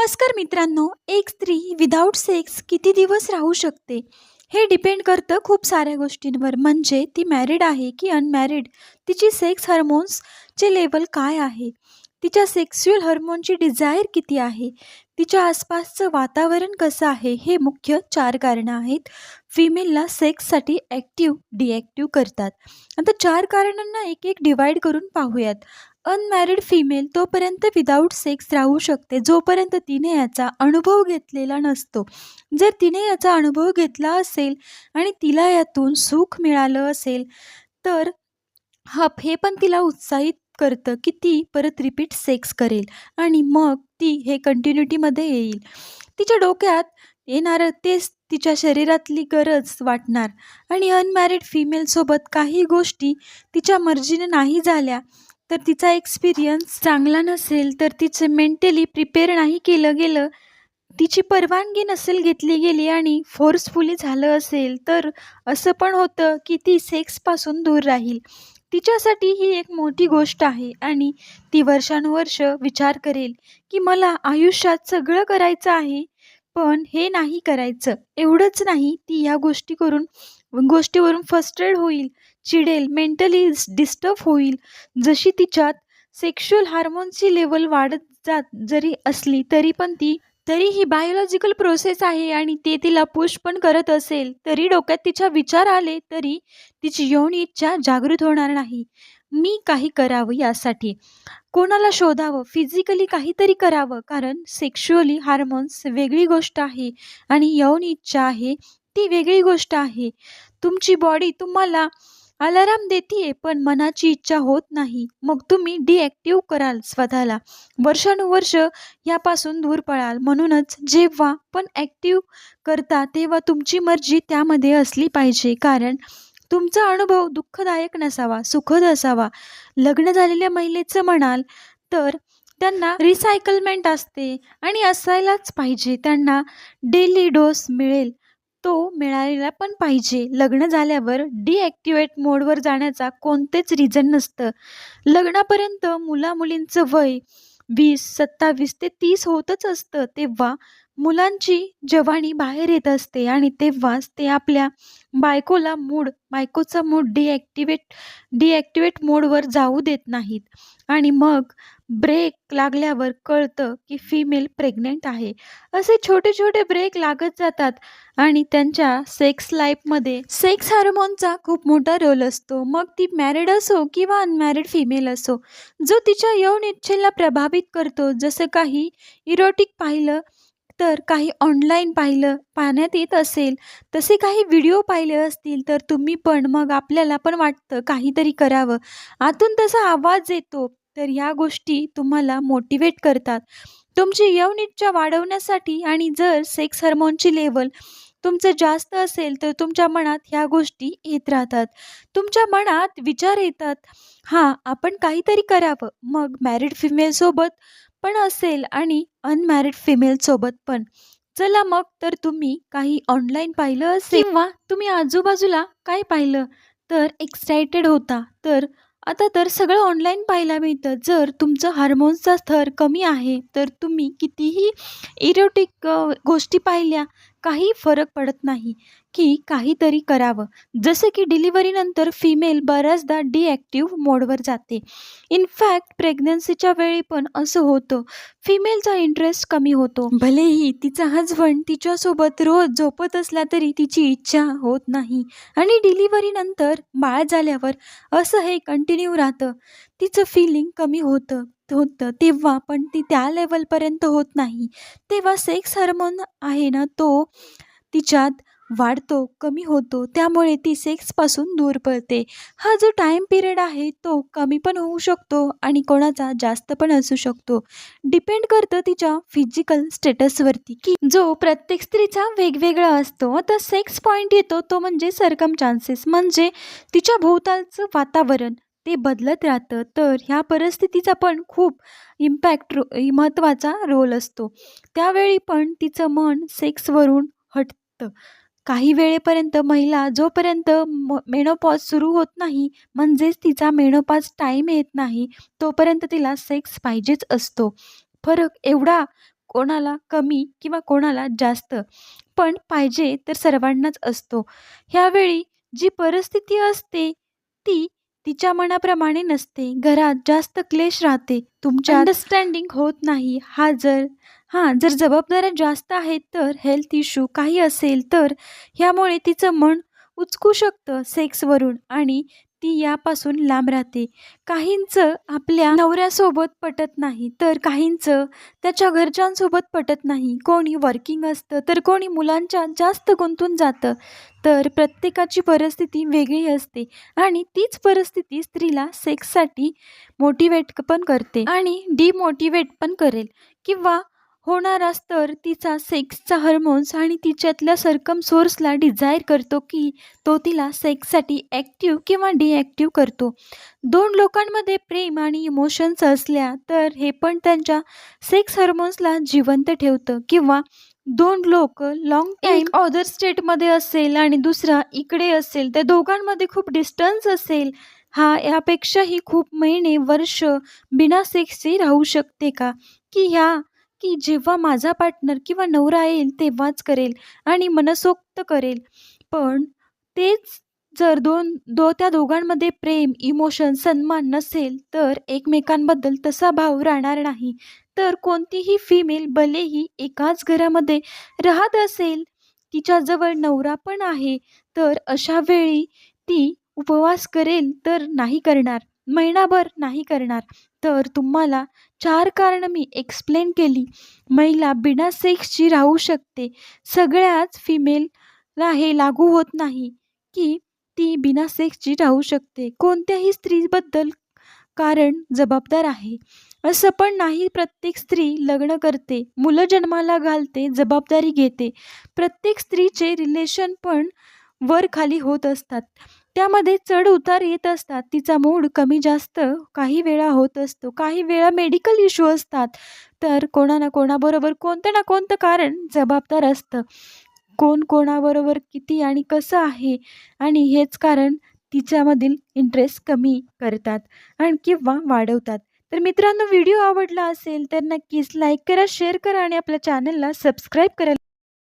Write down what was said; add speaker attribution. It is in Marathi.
Speaker 1: नमस्कार मित्रांनो एक स्त्री विदाऊट सेक्स किती दिवस राहू शकते? हे डिपेंड करतं खूप साऱ्या गोष्टींवर. म्हणजे ती मॅरिड आहे की अनमॅरिड तिची सेक्स हार्मोन्सचे लेवल काय आहे? तिच्या सेक्स्युअल हार्मोनची डिझायर किती आहे? तिच्या आसपासचं वातावरण कसं आहे? हे मुख्य चार कारणं आहेत. फिमेलला सेक्ससाठी ॲक्टिव्ह डिॲक्टिव्ह करतात. आता चार कारणांना एक एक डिवाईड करून पाहूयात. अनमॅरिड फिमेल तोपर्यंत विदाऊट सेक्स राहू शकते जोपर्यंत तिने याचा अनुभव घेतलेला नसतो. जर तिने याचा अनुभव घेतला असेल आणि तिला यातून सुख मिळालं असेल तर हा हे पण तिला उत्साहित करतं की ती परत रिपीट सेक्स करेल आणि मग ती हे कंटिन्युटीमध्ये येईल. तिच्या डोक्यात येणारं तेच तिच्या शरीरातली गरज वाटणार. आणि अनमॅरिड फिमेलसोबत काही गोष्टी तिच्या मर्जीने नाही झाल्या तर तिचा एक्सपिरियन्स चांगला नसेल तर तिचं मेंटली प्रिपेअर नाही केलं गेलं तिची परवानगी नसेल घेतली गेली आणि फोर्सफुली झालं असेल तर असं पण होतं की ती सेक्सपासून दूर राहील. तिच्यासाठी ही एक मोठी गोष्ट आहे आणि ती वर्षानुवर्ष विचार करेल की मला आयुष्यात सगळं करायचं आहे पण हे नाही करायचं. एवढंच नाही ती या गोष्टी करून गोष्टीवरून एड होईल. चिडेल मेंटली डिस्टर्ब होईल. जशी तिच्यात सेक्शुअल हार्मोन्सची लेवल वाढत जात जरी असली तरी पण ती तरी ही बायोलॉजिकल प्रोसेस आहे आणि ते तिला पुश पण करत असेल. तरी डोक्यात तिच्या विचार आले तरी तिची यौन इच्छा जागृत होणार नाही. मी काही करावं यासाठी. कोणाला शोधावं? फिजिकली काहीतरी करावं. कारण सेक्शुअली हार्मोन्स वेगळी गोष्ट आहे आणि यौन इच्छा आहे ती वेगळी गोष्ट आहे. तुमची बॉडी तुम्हाला अलाराम देते पण मनाची इच्छा होत नाही. मग तुम्ही डिॲक्टिव्ह कराल स्वतःला. वर्षानुवर्ष यापासून दूर पळाल. म्हणूनच जेव्हा पण ॲक्टिव्ह करता तेव्हा तुमची मर्जी त्यामध्ये असली पाहिजे. कारण तुमचा अनुभव दुःखदायक नसावा सुखद असावा. लग्न झालेल्या महिलेचं म्हणाल तर त्यांना रिसायकलमेंट असते आणि असायलाच पाहिजे. त्यांना डेली डोस मिळेल. तो मिळालेला पण पाहिजे. लग्न झाल्यावर डिॲक्टिवेट मोडवर जाण्याचा कोणतेच रिझन नसतं. लग्नापर्यंत मुलामुलींचं वय वीस सत्तावीस ते तीस होतच असतं. तेव्हा मुलांची जवानी बाहेर येत असते आणि तेव्हाच ते आपल्या बायकोला मूड बायकोचा मूड डिॲक्टिवेट डिॲक्टिवेट मोडवर जाऊ देत नाहीत. आणि मग ब्रेक लागल्यावर कळतं की फिमेल प्रेग्नेंट आहे. असे छोटे छोटे ब्रेक लागत जातात आणि त्यांच्या सेक्स लाईफमध्ये सेक्स हार्मोनचा खूप मोठा रोल असतो. मग ती मॅरिड असो किंवा अनमॅरिड फिमेल असो जो तिच्या यौन इच्छेला प्रभावित करतो. जसं काही इरोटिक पाहिलं तर काही ऑनलाईन पाहिलं पाहण्यात येत असेल. तसे काही व्हिडिओ पाहिले असतील तर तुम्ही पण मग आपल्याला पण वाटतं काहीतरी करावं. आतून तसा आवाज येतो. तर या गोष्टी तुम्हाला मोटिवेट करतात. तुमची यौन इच्छा वाढवण्यासाठी आणि जर सेक्स हार्मोनची लेवल तुमचं जास्त असेल तर तुमच्या मनात ह्या गोष्टी येत राहतात. तुमच्या मनात विचार येतात हां आपण काहीतरी करावं. मग मॅरिड फिमेलसोबत पण असेल आणि अनमॅरिड फिमेलसोबत पण. चला मग तर तुम्ही काही ऑनलाईन पाहिलं असेल? किंवा तुम्ही आजूबाजूला काय पाहिलं? तर एक्सायटेड होता. तर आता तर सगळं ऑनलाईन पाहायला मिळतं. जर तुमचं हार्मोन्सचा स्तर कमी आहे तर तुम्ही कितीही इरोटिक गोष्टी पाहिल्या काही फरक पडत नाही की काहीतरी करावं. जसं की डिलिव्हरीनंतर फिमेल बऱ्याचदा डिॲक्टिव्ह मोडवर जाते. इनफॅक्ट प्रेग्नन्सीच्या वेळी पण असं होतं. फिमेलचा इंटरेस्ट कमी होतो. भलेही तिचा हजबंड तिच्यासोबत रोज झोपत असला तरी तिची इच्छा होत नाही. आणि डिलिव्हरीनंतर बाळ झाल्यावर असं हे कंटिन्यू राहतं. तिचं फिलिंग कमी होतं. होतं तेव्हा पण ती त्या लेवलपर्यंत होत नाही. तेव्हा सेक्स हार्मोन आहे ना तो तिच्यात वाढतो कमी होतो. त्यामुळे ती सेक्सपासून दूर पळते. हा जो टाईम पिरियड आहे तो कमी पण होऊ शकतो आणि कोणाचा जास्त पण असू शकतो. डिपेंड करतं तिच्या फिजिकल स्टेटसवरती की जो प्रत्येक स्त्रीचा वेगवेगळा असतो. आता सेक्स पॉईंट येतो तो म्हणजे सरकम चान्सेस म्हणजे तिच्या भोवतालचं वातावरण. ते बदलत राहतं. तर ह्या परिस्थितीचा पण खूप इम्पॅक्ट रो महत्त्वाचा रोल असतो. त्यावेळी पण तिचं मन सेक्सवरून हटतं. काही वेळेपर्यंत महिला जोपर्यंत म मेनोपॉज सुरू होत नाही म्हणजेच तिचा मेनोपॉज टाईम येत नाही तोपर्यंत तिला सेक्स पाहिजेच असतो. फरक एवढा कोणाला कमी किंवा कोणाला जास्त पण पाहिजे तर सर्वांनाच असतो. ह्यावेळी जी परिस्थिती असते ती तिच्या मनाप्रमाणे नसते. घरात जास्त क्लेश राहते. तुमच्या अंडरस्टँडिंग होत नाही. हा जर हां जर जबाबदाऱ्या जास्त आहेत तर हेल्थ इश्यू काही असेल तर ह्यामुळे तिचं मन उचकू शकतं सेक्सवरून आणि ती यापासून लांब राहते. काहींचं आपल्या नवऱ्यासोबत पटत नाही तर काहींचं त्याच्या घरच्यांसोबत पटत नाही. कोणी वर्किंग असतं तर कोणी मुलांच्या जास्त गुंतून जातं. तर प्रत्येकाची परिस्थिती वेगळी असते आणि तीच परिस्थिती स्त्रीला सेक्ससाठी मोटिवेट पण करते आणि डिमोटिवेट पण करेल किंवा होणाराच तर तिचा सेक्सचा हार्मोन्स आणि तिच्यातल्या सरकम सोर्सला डिझायर करतो की तो तिला सेक्ससाठी ॲक्टिव्ह किंवा डिॲक्टिव्ह करतो. दोन लोकांमध्ये प्रेम आणि इमोशन्स असल्या तर हे पण त्यांच्या सेक्स हार्मोन्सला जिवंत ठेवतं. किंवा दोन लोक लॉंग टाईम अदर स्टेटमध्ये असेल आणि दुसरा इकडे असेल त्या दोघांमध्ये खूप डिस्टन्स असेल हा यापेक्षाही खूप महिने वर्ष बिना सेक्सचे राहू शकते का? की ह्या की जेव्हा माझा पार्टनर किंवा नवरा येईल तेव्हाच करेल आणि मनसोक्त करेल. पण तेच जर दोन दो त्या दोघांमध्ये प्रेम इमोशन सन्मान नसेल तर एकमेकांबद्दल तसा भाव राहणार नाही. तर कोणतीही फिमेल भलेही एकाच घरामध्ये राहत असेल तिच्याजवळ नवरा पण आहे तर अशा वेळी ती उपवास करेल तर नाही करणार. महिनाभर नाही करणार. तर तुम्हाला चार कारणं मी एक्सप्लेन केली. महिला बिना सेक्सची राहू शकते. सगळ्याच फिमेलला हे लागू होत नाही की ती बिना सेक्सची राहू शकते. कोणत्याही स्त्रीबद्दल कारण जबाबदार आहे. असं पण नाही प्रत्येक स्त्री लग्न करते मुलं जन्माला घालते जबाबदारी घेते. प्रत्येक स्त्रीचे रिलेशन पण वर खाली होत असतात. त्यामध्ये चढ उतार येत असतात. तिचा मूड कमी जास्त काही वेळा होत असतो. काही वेळा मेडिकल इश्यू असतात. तर कोणा ना कोणाबरोबर कोणतं ना कोणतं कारण जबाबदार असतं. कोण कोणाबरोबर किती आणि कसं आहे? आणि हेच कारण तिच्यामधील इंटरेस्ट कमी करतात आणि किंवा वाढवतात. तर मित्रांनो व्हिडिओ आवडला असेल तर नक्कीच लाईक करा शेअर करा आणि आपल्या चॅनलला सबस्क्राईब करा